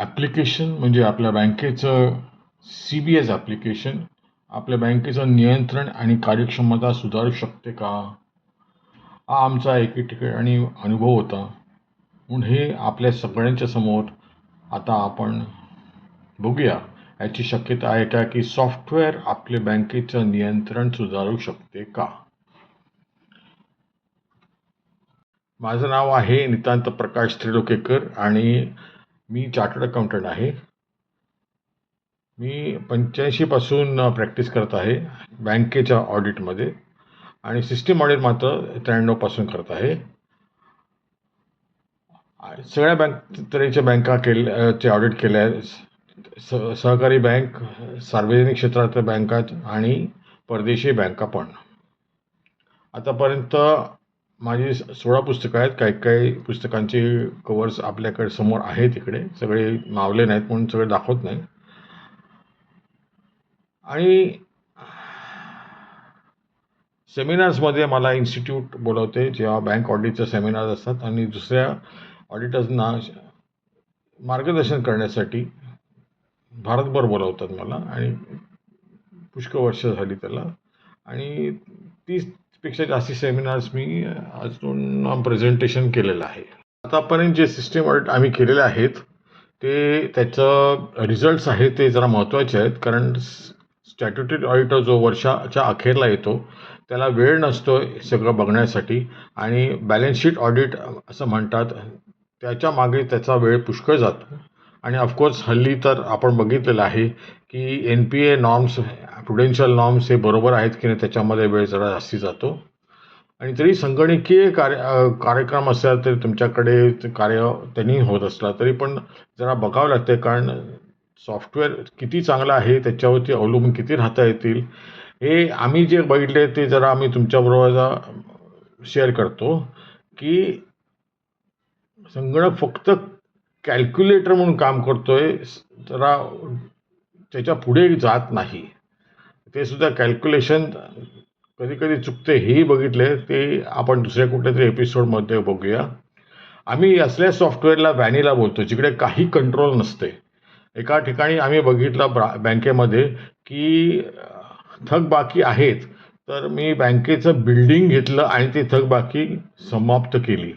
Application म्हणजे आपल्या बँकेचं सी बी एस ॲप्लिकेशन आपल्या बँकेचं नियंत्रण आणि कार्यक्षमता सुधारू शकते का? हा आमचा एके ठिकाणी अनुभव होता. म्हणून हे आपल्या सगळ्यांच्या समोर आता आपण बघूया. याची शक्यता आहे का की सॉफ्टवेअर आपले बँकेचं नियंत्रण सुधारू शकते का? माझं नाव आहे नितांत प्रकाश त्रिलोकेकर आणि मी चार्टर्ड अकाउंटंट आहे. मी पंच्याऐंशीपासून प्रॅक्टिस करत आहे बँकेच्या ऑडिटमध्ये आणि सिस्टीम ऑडिट मात्र त्र्याण्णवपासून करत आहे. सगळ्या बँक तऱ्हेच्या बँका केल चे ऑडिट केले आहे स सहकारी बँक सार्वजनिक क्षेत्रातल्या बँका आणि परदेशी बँका पण. आतापर्यंत माझी सोळा पुस्तकं आहेत. काही काही पुस्तकांचे कवर्स आपल्याकडे समोर आहेत इकडे. सगळे मावले नाहीत म्हणून सगळे दाखवत नाही. आणि सेमिनार्समध्ये मला इन्स्टिट्यूट बोलवते जेव्हा बँक ऑडिटचे सेमिनार असतात. आणि दुसऱ्या ऑडिटर्सना मार्गदर्शन करण्यासाठी भारतभर बोलवतात मला. आणि पुष्कळ वर्ष झाली त्याला. आणि पेक्षा जास्ती सेमिनार्स मी अजून प्रेझेंटेशन केलेलं आहे. आतापर्यंत जे सिस्टीम ऑडिट आम्ही केलेले आहेत ते त्याचं रिझल्ट्स आहेत ते जरा महत्त्वाचे आहेत. कारण स्टॅट्युटरी ऑडिटर जो वर्षाच्या अखेरला येतो त्याला वेळ नसतो सगळं बघण्यासाठी. आणि बॅलन्स शीट ऑडिट असं म्हणतात त्याच्यामागे त्याचा वेळ पुष्कळ जातो. आणि ऑफकोर्स हल्ली तर आपण बघितलेलं आहे की N P A norms prudential norms हे बरोबर आहेत की नाही त्याच्यामध्ये वेळ जरा जास्ती जातो. आणि तरी संगणकीय कार्य कार्यक्रम असला तरी तुमच्याकडे कार्य त्यांनी होत असला तरी पण जरा बघावं लागते कारण सॉफ्टवेअर किती चांगलं आहे त्याच्यावरती अवलंबून किती राहता येतील हे आम्ही जे बघितले ते जरा आम्ही तुमच्याबरोबर शेअर करतो की संगणक फक्त कॅल्क्युलेटर म्हणून काम करतो आहे जरा त्याच्या पुढे जात नाही. ते सुद्धा कॅल्क्युलेशन कधी कधी चुकते हेही बघितले ते आपण दुसऱ्या कुठल्या तरी एपिसोडमध्ये बघूया. आम्ही असल्या सॉफ्टवेअरला व्हॅनिला बोलतो जिकडे काही कंट्रोल नसते. एका ठिकाणी आम्ही बघितलं ब्रा बँकेमध्ये की थकबाकी आहेत तर मी बँकेचं बिल्डिंग घेतलं आणि ती थकबाकी समाप्त केली.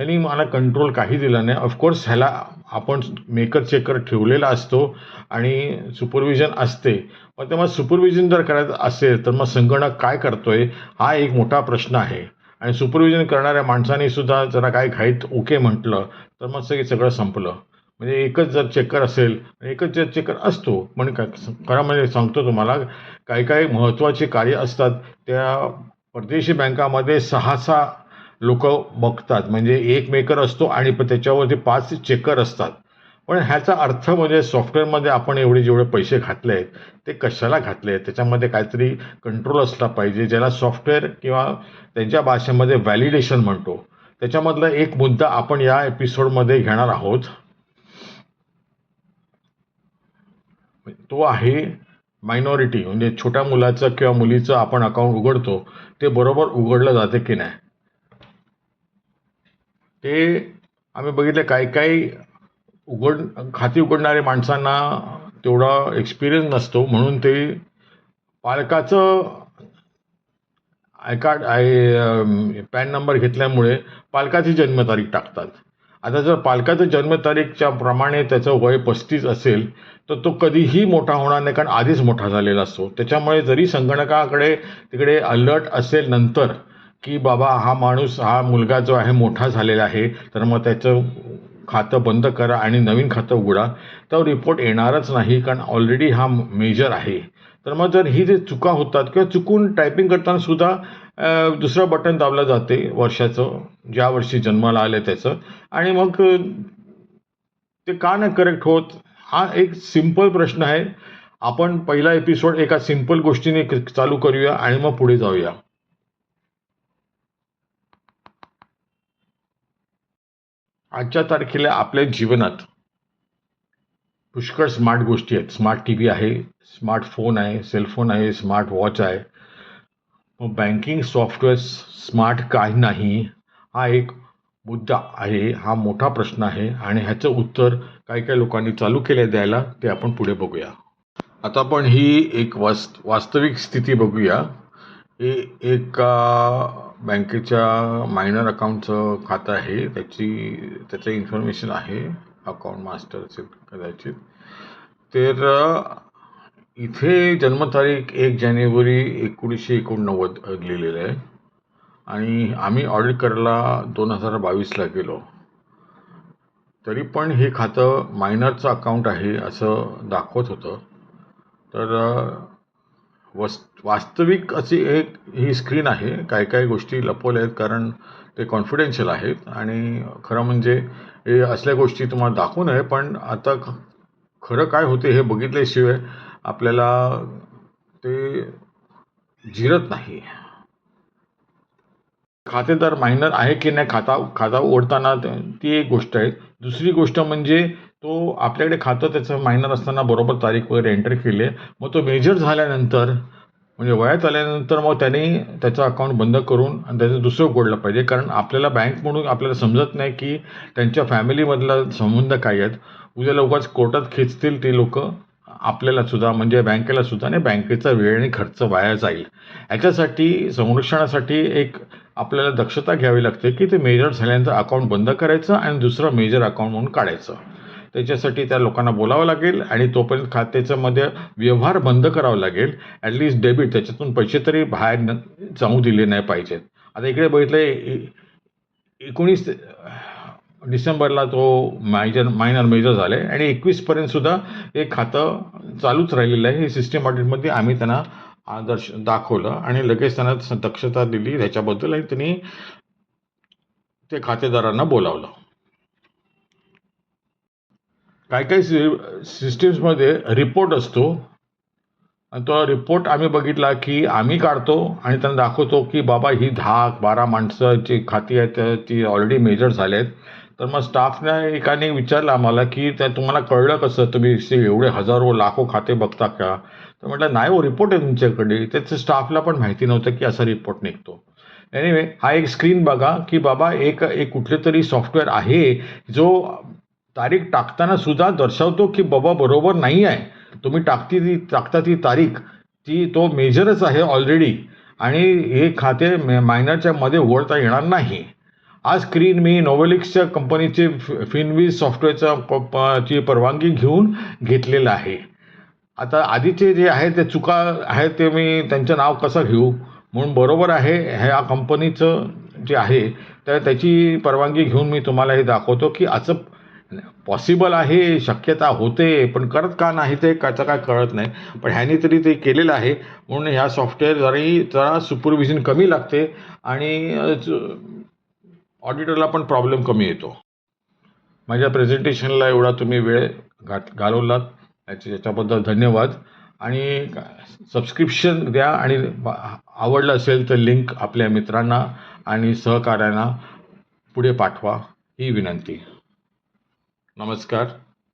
आणि मला कंट्रोल काही दिला नाही. ऑफकोर्स ह्याला आपण मेकर चेकर ठेवलेला असतो आणि सुपरविजन असते. मग तेव्हा सुपरविजन जर करायचं असेल तर मग संगणक काय करतो आहे हा एक मोठा प्रश्न आहे. आणि सुपरविजन करणाऱ्या माणसाने सुद्धा जरा काय घाईत ओके म्हटलं तर मग सगळी सगळं संपलं. म्हणजे एकच जर चेकर असेल एकच जर चेकर असतो. पण का खरं म्हणजे सांगतो तुम्हाला काही काही महत्त्वाचे कार्य असतात. त्या परदेशी बँकामध्ये सहा सहा लोक बघतात. म्हणजे एक मेकर असतो आणि पण त्याच्यावरती पाच चेकर असतात. पण ह्याचा अर्थ म्हणजे सॉफ्टवेअरमध्ये आपण एवढे जेवढे पैसे घातले आहेत ते कशाला घातले आहेत? त्याच्यामध्ये काहीतरी कंट्रोल असला पाहिजे ज्याला सॉफ्टवेअर किंवा त्यांच्या भाषेमध्ये व्हॅलिडेशन म्हणतो. त्याच्यामधला एक मुद्दा आपण या एपिसोडमध्ये घेणार आहोत. तो आहे मायनॉरिटी म्हणजे छोट्या मुलाचं किंवा मुलीचं आपण अकाउंट उघडतो ते बरोबर उघडलं जाते की नाही? ते आम्ही बघितले काही काही उघड खाती उघडणाऱ्या माणसांना तेवढा एक्सपिरियन्स नसतो. म्हणून ते पालकाचं I card I PAN number घेतल्यामुळे पालकाची जन्मतारीख टाकतात. आता जर पालकाचं जन्मतारीखच्या प्रमाणे त्याचं वय पस्तीस असेल तर तो कधीही मोठा होणार नाही कारण आधीच मोठा झालेला असतो. त्याच्यामुळे जरी संगणकाकडे तिकडे अलर्ट असेल नंतर की बाबा हा माणूस हा मुलगा जो आहे मोठा झालेला आहे तर मग त्याचं खातं बंद करा आणि नवीन खातं उघडा. तर रिपोर्ट येणारच नाही कारण ऑलरेडी हा मेजर आहे. तर मग जर ही जे चुका होतात किंवा चुकून टायपिंग करताना सुद्धा दुसरं बटन दाबलं जाते वर्षाचं ज्या वर्षी जन्माला आलं त्याचं. आणि मग ते का नाही करेक्ट होत? हा एक सिंपल प्रश्न आहे. आपण पहिला एपिसोड एका सिंपल गोष्टीने चालू करूया आणि मग पुढे जाऊया. आजच्या तारखेला आपल्या जीवनात पुष्कळ स्मार्ट गोष्टी आहेत. स्मार्ट टी व्ही आहे स्मार्टफोन आहे सेलफोन आहे स्मार्ट वॉच आहे. मग बँकिंग सॉफ्टवेअर स्मार्ट काही नाही. हा एक मुद्दा आहे हा मोठा प्रश्न आहे आणि ह्याचं उत्तर काही काही लोकांनी चालू केलं आहे द्यायला ते आपण पुढे बघूया. आता आपण ही एक वास्त वास्तविक स्थिती बघूया. हे एका बँकेच्या मायनर अकाउंटचं खातं आहे. त्याची त्याचं इन्फॉर्मेशन आहे अकाउंट मास्टर असेल कदाचित. तर इथे जन्मतारीख एक जानेवारी एकोणीसशे एकोणनव्वद लिहिलेलं आहे. आणि आम्ही ऑडिट करायला दोन हजार बावीसला गेलो. तरी पण हे खातं मायनरचं अकाउंट आहे असं दाखवत होतं. तर वस वास्तविक अशी एक ही स्क्रीन आहे. काही काही गोष्टी लपवल्या आहेत कारण ते कॉन्फिडेन्शियल आहेत. आणि खरं म्हणजे हे असल्या गोष्टी तुम्हाला दाखवू नये पण आता खरं काय होते हे बघितल्याशिवाय आपल्याला ते जिरत नाही. खातेदार मायनर आहे की नाही खाता खाता उघडताना ती एक गोष्ट आहे. दुसरी गोष्ट म्हणजे तो आपल्याकडे खातं त्याचं मायनर असताना बरोबर तारीख वगैरे एंटर केली. आहे मग तो मेजर झाल्यानंतर म्हणजे वयात आल्यानंतर मग त्याने त्याचं अकाउंट बंद करून आणि त्याचं दुसरं उघडलं पाहिजे. कारण आपल्याला बँक म्हणून आपल्याला समजत नाही की त्यांच्या फॅमिलीमधला संबंध काय आहेत. उद्या लवकरच कोर्टात खेचतील ते लोक. आपल्याला सुद्धा म्हणजे बँकेला सुद्धा आणि बँकेचा वेळ आणि खर्च वाया जाईल. याच्यासाठी संरक्षणासाठी एक आपल्याला दक्षता घ्यावी लागते की ते मेजर झाल्यानंतर अकाउंट बंद करायचं आणि दुसरं मेजर अकाउंट म्हणून काढायचं. त्याच्यासाठी त्या लोकांना बोलावं लागेल आणि तोपर्यंत खात्याच्यामध्ये व्यवहार बंद करावा लागेल. ॲटलिस्ट डेबिट त्याच्यातून पैसे तरी बाहेर जाऊ दिले नाही पाहिजेत. आता इकडे बघितलं एकोणीस डिसेंबरला तो मायजर मायनर मेजर झाले आणि एकवीसपर्यंत सुद्धा हे खातं चालूच राहिलेलं आहे. हे सिस्टम ऑडिटमध्ये आम्ही त्यांना आदर्श दाखवलं आणि लगेच त्यांना दक्षता दिली. ह्याच्याबद्दल आणि त्यांनी ते खातेदारांना बोलावलं. काय काही सि सिस्टीम्समध्ये रिपोर्ट असतो. आणि तो रिपोर्ट आम्ही बघितला की आम्ही काढतो आणि त्यांना दाखवतो की बाबा ही दहा बारा माणसाची खाती आहेत ती ऑलरेडी मेजर झाले आहेत तर मग स्टाफने एकाने विचारलं आम्हाला की त्या तुम्हाला कळलं कसं? तुम्ही एवढे हजारो लाखो खाते बघता का? तर म्हटलं नाही हो रिपोर्ट आहे तुमच्याकडे. त्याचं स्टाफला पण माहिती नव्हतं की असा रिपोर्ट निघतो. एनिवे हा एक स्क्रीन बघा की बाबा एक एक कुठले तरी सॉफ्टवेअर आहे जो तारीख टाकताना सुद्धा दर्शवतो की बाबा बरोबर नाही आहे. तुम्ही टाकती ती टाकता ती तारीख ती तो मेजरच आहे ऑलरेडी आणि हे खाते मायनरच्या मध्ये उघडता येणार नाही. आज स्क्रीन मी नोवेलिक्सच्या कंपनीचे फि- फिनवीज सॉफ्टवेअरचा प- प- ची परवानगी घेऊन घेतलेलं आहे. आता आधीचे जे आहे ते चुका आहेत ते मी त्यांचं नाव कसं घेऊ? म्हणून बरोबर आहे ह्या कंपनीचं जे आहे तर त्याची परवानगी घेऊन मी तुम्हाला हे दाखवतो की असं पॉसिबल आहे शक्यता होते पण करत का नाही ते त्याचं काय कळत नाही. पण ह्याने तरी ते केलेलं आहे. म्हणून ह्या सॉफ्टवेअर जराही जरा सुपरविजन कमी लागते आणि ऑडिटरला पण प्रॉब्लेम कमी येतो. माझ्या प्रेझेंटेशनला एवढा तुम्ही वेळ घात घालवलात. याच्या याच्याबद्दल धन्यवाद. आणि सबस्क्रिप्शन द्या आणि आवडलं असेल तर लिंक आपल्या मित्रांना आणि सहकाऱ्यांना पुढे पाठवा. ही विनंती. नमस्कार.